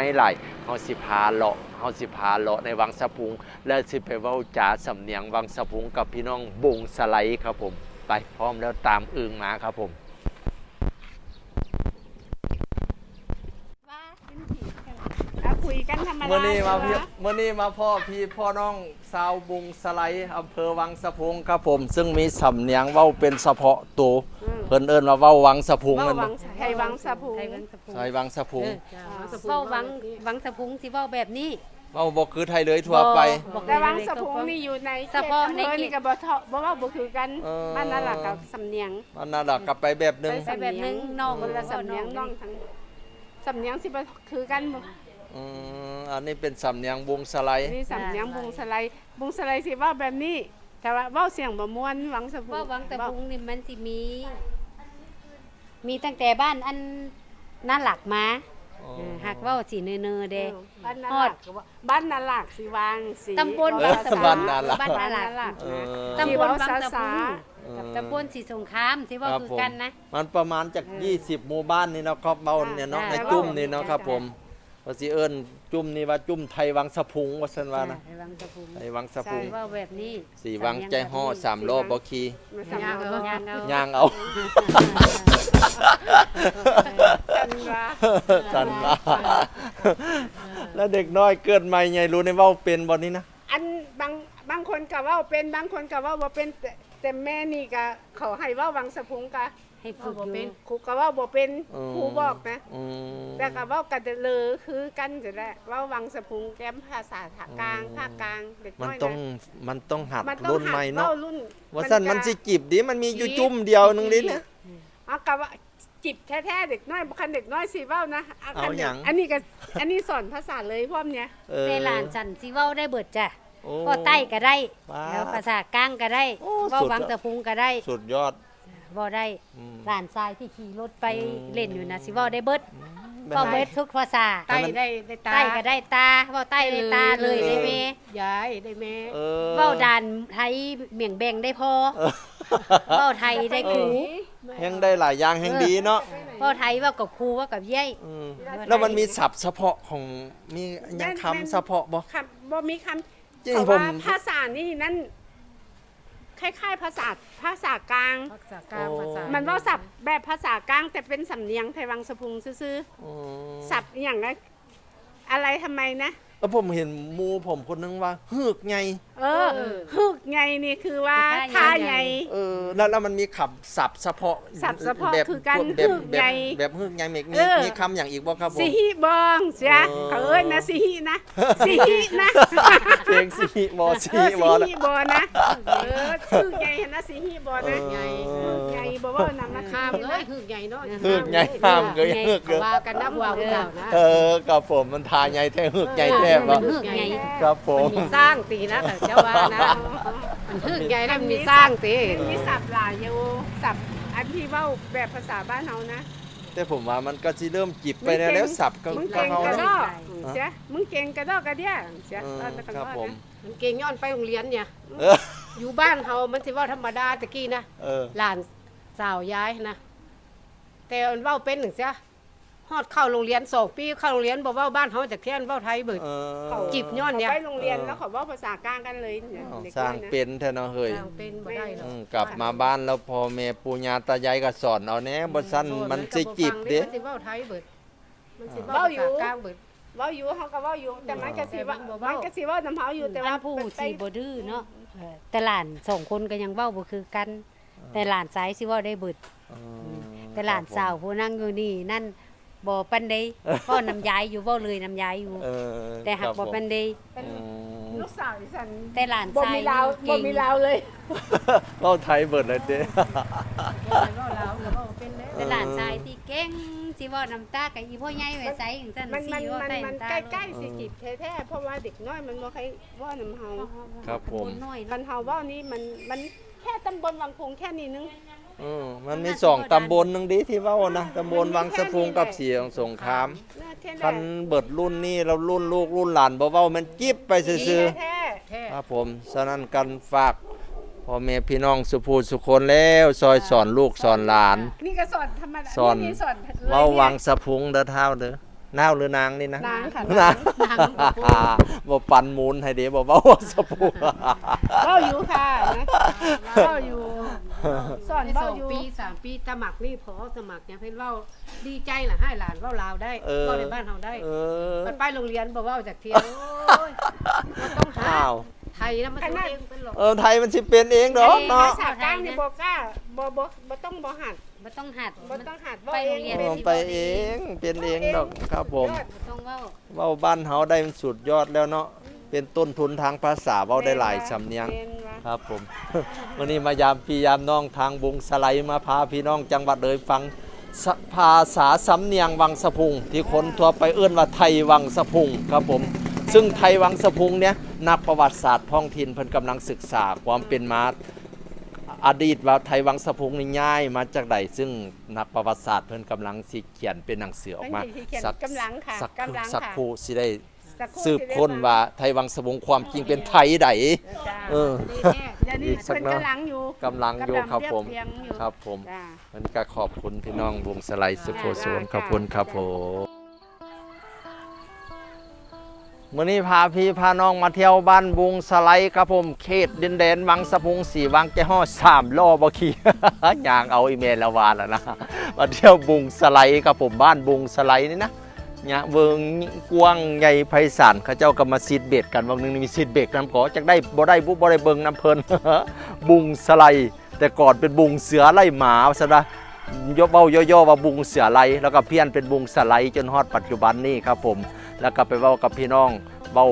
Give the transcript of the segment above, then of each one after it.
ให้หลายเฮาสิพาเลาะเฮาสิพาเลาะในวังสะพุง และสิไปเว้าจาสำเนียงวังสะพุงกับพี่น้องบงสไลด์ครับผม ไปพร้อมแล้วตามอึงมาครับผม ว่าเป็นผีกันเอาคุยกันธรรมดาเมื่อนี้มาพี่ใช่ปะเมื่อนี้มาพ่อพี่พ่อน้องสาวบุงสไลด์อำเภอวังสะพุงครับผม ซึ่งมีสำเนียงเว้าเป็นเฉพาะตัว อืม เพิ่นเอิ้นว่าเว้าวังสะพุงเว้านั่นวังไทยวังสะพุง ไทยวังสะพุงใช่วังสะพุงเออเว้าวังวังสะพุงสิเว้าแบบนี้ เว้าบ่คือไทยเลยทั่วไป บอกแต่วังเลยสะพุงนี่อยู่ในเฉพาะในเขตอำเภอเขตนี่กับบ่เทาะบ่ว่าบ่คือกันเออ บ้านนั่นล่ะกับสำเนียง มันน่าดักกลับไปแบบหนึง ไปแบบนึงน้องคนละสำเนียงน้องทั้งสำเนียงสิบ่คือกันบ่อืมอันนี้เป็นสำเนียงบุงสไลด์นี่สำเนียงบุงสไลด์บุงสไลด์สิเว้าแบบนี้ แต่ว่าเว้าเสียงบ่ม่วนวังสะพุงเว่าวังสะพุงนี่มันสิมี มีตั้งแต่บ้านอันน่าหลักมาเออหักเว้าสิเนอๆเอเด้อบ้านนาฮอหดลักก็ว่าบ้านนาหลักสิวางสีตำบลเออวังสะพุงบ้านนาหลัก บ้านบ้าน่านหลันากหลักเอนะอตำบลวังสะสีเว้าพุสางกับตำบลสีสงครามที่เว่าครับคือผมกันนะ มันประมาณจาก 20 หมู่บ้านนี่เนาะครับเบ้าเนี่ยเนาะอ่าในจุ่มนี่เนาะครับผม ว่าสิเอิ้นจุ่มนี่ว่าจุ่มไทยวังสะพุงว่าซั่นว่านะไทยวังสะพุงไทยวังสะพุงเว่าแบบนี้สี่วังใจห่อสามรอบบ่ขี่มาสำสำเนีเนียยงงเอาเอาย่างเอาย่างเอา จันว่าจันว่าแล้วเด็กน้อยเกิดใหม่ไงรู้ในเว้าเป็นบ่นี้นะ อันบางบางคนก็เว่าเป็นบางคนก็เว่าบ่เป็นแต่ แต่แม่นี่ก็เขาให้เว่าวังสะพุงกะให้ฝึกอยู่ครูก็เว่าบ่เป็นอืม ครูบอกนะ อืมแต่ก็เว่ากันแต่เลยคือกันจะได้เว่าวังสะพุงแก้มภาษาภาคกลางอืมภาคกลางเด็กมันน้อยต้องนะมันต้องหัดมันต้องรุ่นหัใหม่ดเนาะเว้ารุ่นว่าซั่นมันสิจีบดิมันมีอยู่จุ่มเดียวนึงดิเนี่ย เอากับว่าจิบแท้ๆเด็กน้อยบ่คันเด็กน้อยสิเว้านะะเอาหยัง อันนี้ก็อันนี้สอนภาษาเลยพร้อมเนี่ย เออในหลานสันสิเว้าได้เบิดจ้ะ โอ้ ก็ใต้ก็ได้ว้าแล้วภาษากลางก็ได้โอ้เว้าสุดวังยอดตะพุงก็ได้สุดยอดเว้าได้อืม หลานทรายที่ขี่รถไปอืม เล่นอยู่นะสิเว้าได้เบิดแบบเว้าเบิดทุกภาษาใต้ได้ได้ตาใต้ก็ได้ตาเว้าใต้ได้ตาเลยได้แม่ยายได้แม่เออเว้าด่านไทยเมี่ยงแบงได้พอเออเว้าไทยได้ครูยังได้หลายอย่างแห่งดีเนาะเว้าไทยเว้ากับครูเว้ากับเย้ยอืมแล้วมันมีศัพท์เฉพาะของมียังคำเฉพาะบ่ คำบ่มีคำ จริงแต่ผว่ามภาษานี่นั่นคล้ายๆภาษาภาษากลาง ภาษากลางภาษา มันว่าศัพท์แบบภาษากลางแต่เป็นสำเนียงไทยวังสะพุงซื่ออืมๆศัพท์อย่างไรอะไรทำไมนะ แล้วผมเห็นหมูผมคนนึงว่าฮึกไง เออฮึกไงนี่คือว่าท่าไง เออแล้วแล้วมันมีคำศัพท์เฉพาะศัพท์เฉพาะแบบคือการแบบฮึกแบบไงแบบฮึกไงมีมีเออ มีคำอย่างอีกบ่ครับผม สิฮิบองเสียเออ เขาเอ้ยนะสิฮินะสิฮินะเพลงสิฮิบอเอสิอฮิบอสิแล้ว ฮิบอนะเออชื่อไงเห็นนะสิฮิบอนะเออ ไงฮึกไงบอกว่านำนะข้ามเอ้เลยยหึกใหญ่เนาะฮึกไงห้ามก็ฮึกเขาว่ากันนะพวกเรานะ เออครับผมมันทาใหญ่แท้ฮึกใหญ่แท้บ่ฮึกไงครับผม มีสร้างตีนะแต่เจ้าว่านะมันหึกใหญ่แล้วมันมีสร้างตีมันมีศัพท์หลายอยู่ศัพท์อันที่เว่าแบบภาษาบ้านเฮานะแต่ผมว่ามันก็สิเริ่มจิบไปแล้วแล้วศัพท์ก็มึงก็เก่งเฮากระเนาะดอกเสียมึงเก่งกระดอกกระเดียเสียเออตอนตะกันครับว่าผม นะมันเก่งย้อนไปโรงเรียนเนี่ย เอออยู่บ้านเฮามันสิเว่าธรรมดาตะกี้นะเออหลานสาวย้ายนะแต่มันเว้าเป็นหนึ่งเสีย ฮอดเข้าโรงเรียนสองปีเข้าโรงเรียนบ่เว้าบ้านเฮาจากแค่นเว้าไทยเบิด เออ เขา จิบย้อนเนี่ยเขาไปโรงเรียนเออ แล้วเขาเว่าภาษากลางกันเลยเนี่ยเอาเด็กสร้างน้อยนะเป็นแท้เนาะเฮ้ย สร้างเป็นบ่ได้หรอกอืมกลับมาบ้านแล้วพ่อแม่ปู่ย่าตายายก็สอนเอาแหน่บ่ซั่นมันสิจิบเด้ มันสิเว้าไทยเบิดมันสิเว้าเว้าอยู่ภาษากลางเบิด เว่าอยู่เขาก็เว่าอยู่แต่มันก็สิว่าแต่มันบ่เว้ามันก็สิเว่าน้ำเฮาอยู่แต่อัว่านผู้ไปสิบ่ดื้อเนาะเออแต่หลานสองคนก็ยังเว้าบ่คือกัน แต่หลานซ้ายสิเว้าได้เบิดอืมแต่หลานสาวผู้นั่งอยู่นี่นั่น บ่ปานใดพ่อน้ำยายอยู่เว้าเลยน้ำยายอยู่ เออแต่หักบ่ปานใดเป็นอืมลูกสาวอีสันแต่หลานบ่ชายมีลาวเก่บ่งมีลาวเลยเว้าไทยเบิดเลยเด้เว้าลาวก็เว้าเป็นแล้วแต่หลานชายที่เก่งสิเว้าน้ำตากับอีพ่อใหญ่ไว้ใส่จังซั่นมันสิมันเว้ามันใส่มันน้ำตาใกล้ๆสิจีบแท้ๆเพราะว่าเด็กน้อยมันบ่ใครเว่าน้ำเฮา ครับผม น้อยมัเนาะนเฮาเว่านี่มันมันแค่ตำบลวังคงแค่นี้นึง อืมมันมีสองตำบลหนึงดิที่เว้านะตำบลวังสะพุงกับเสียงสงครามน่าแค่นั้คันเบิดรุ่นนี้เรารุ่นลูกรุ่นหลานบ่เว้ามันจิ๊บไปซื่อแท้แท้ๆครับผมฉะนั้นกันฝากพ่อแม่พี่น้องสุภูสุคนแล้วซอยสอนลูกสอนหลาน นี่ก็สอนธรรมดาสอน นี่สอนเลยเว้าวังนี่ยสะพุงเด้อเท้าเด้อนาวหรือนางนี่นะ นางค่ะนางนางบ่ปันหมูลให้เด้บ่เว้าว่าสปูเว้าอยู่ค่ะนะเว้าอยู่ สอนได้เว้าสองอยู่ปีสามปีสมัครนี่พอสมัครเนี่ยเพิ่นเว้าดีใจล่ะให้หลานเว้าลาวได้เออ เว้าในบ้านเฮาได้เออมันไปโรงเรียนบ่เว้าจากเที่ยวโอ้ยมันต้องหาอ้าวไทยนะมันตัวเองเป็นหรอก เออไทยมันสิเป็นเองดอกเนาะ ภาษากลางนี่บ่กล้าบ่บ่บ่ต้องบ่หัดบ่ต้องหัด บ่ต้องหัดไปเว้าโรงเรีเอยนงเออไปเองเป็นเองดอกครับผมยอดบ่ต้องเว้า เว้าบ้านเฮาได้มันสุดยอดแล้วเนาะ เป็นต้นทุนทางภาษาเว้าได้หลายสำเนียงเป็นวะครับผมวันนี้มายามพี่ยามน้องทางบุงสไลด์มาพาพี่น้องจังหวัดเลยฟังสภาษาสำเนียงวังสะพุง ที่คนทั่วไปเอื้อนว่าไทยวังสะพุงครับผม ซึ่งไทยวังสะพุงเนี่ยนักประวัติศาสตร์ท้องถิ่นเพิ่นกำลังศึกษาความเป็นมาอดีตว่าไทยวังสะพุงนี่ง่ายมาจากใดซึ่งนักประวัติศาสตร์เพิ่นกำลังสิเขียนเป็นหนังสือออกมาเพิ่นสิเขียนสักกำลังค่ะสักกำลังสักค่ะครู่สิได้ สักรู่สืบสิได้ค้นฟังว่าไทยวังสะพุงความจริงเป็นไทยใดจ้าเออ ดีแท้เดี๋ยวนี้อีกสักเพิ่นหน่อยกำลังอยู่กำลังอยู่ครับผม กำลังเรียบเรียงอยู่ครับผมจ้า วันนี้ก็ขอบคุณพี่น้องวงสไลด์สุโขสวนจ้าขอบคุณครับผมมื่อนี้พาพี่พาน้องมาเที่ยวบ้านบุงสไลด์ครับผมเขตดินแดนวังสะพุงสีวังแกห่อสามล้อบขี่ ยางเอาอีเมลละวานแล้วนะมาเที่ยวบุงสไลด์ครับผมบ้านบุงสไลด์นี่นะ เนี่ยเวิงกว้างใหญ่ไพศาลเขาเจ้ากำมาซีดเบ็ดกันวันหนึงมีซีดเบ็ดนำขอจากได้บ่ได้บุบ่ได้เบิงน้ำเพลินบุงสไลแต่ก่อนเป็นบุงเสือไล่หมาซะนะยกเบ้าย่อๆว่าบุงเสือไลแล้วก็เพี้ยนเป็นบุงสไลจนฮอดปัจจุบันนี้ครับผม แล้วก็ไปเว้ากับพี่น้องเบ้า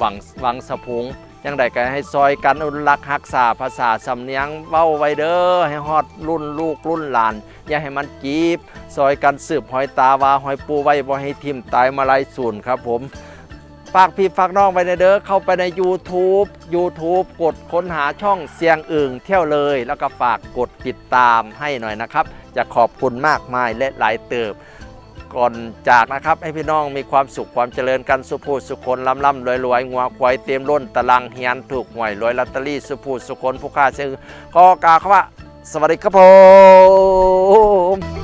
วังหวังสะพุง ยังได้ก็ให้ซอยกันอนุรักษ์รักษาภาษาสำเนียงเว้าไว้เด้อให้ฮอดรุ่นลูกรุ่นหลาน อย่าให้มันจีบ ซอยกันสืบหอยตาวาหอยปูไว้บ่ให้ทิ่มตายมาลายสูนครับผมฝากพี่ฝากน้องไปในเด้อเข้าไปใน YouTube YouTube กดค้นหาช่องเสียงอึ่งเที่ยวเลย แล้วก็ฝากกดติดตามให้หน่อยนะครับ จะขอบคุณมากมายและหลายเติบ ก่อนจากนะครับ ให้พี่น้องมีความสุขความเจริญกันสุภูสุคนลำล่ำรวยรวยงัวควายเตรียมล้นตะลังเฮียนถูกหวยรวยลอตเตอรี่สุภูสุคนผู้ค้าซื้อก็กล่าวคำว่าสวัสดีครับผม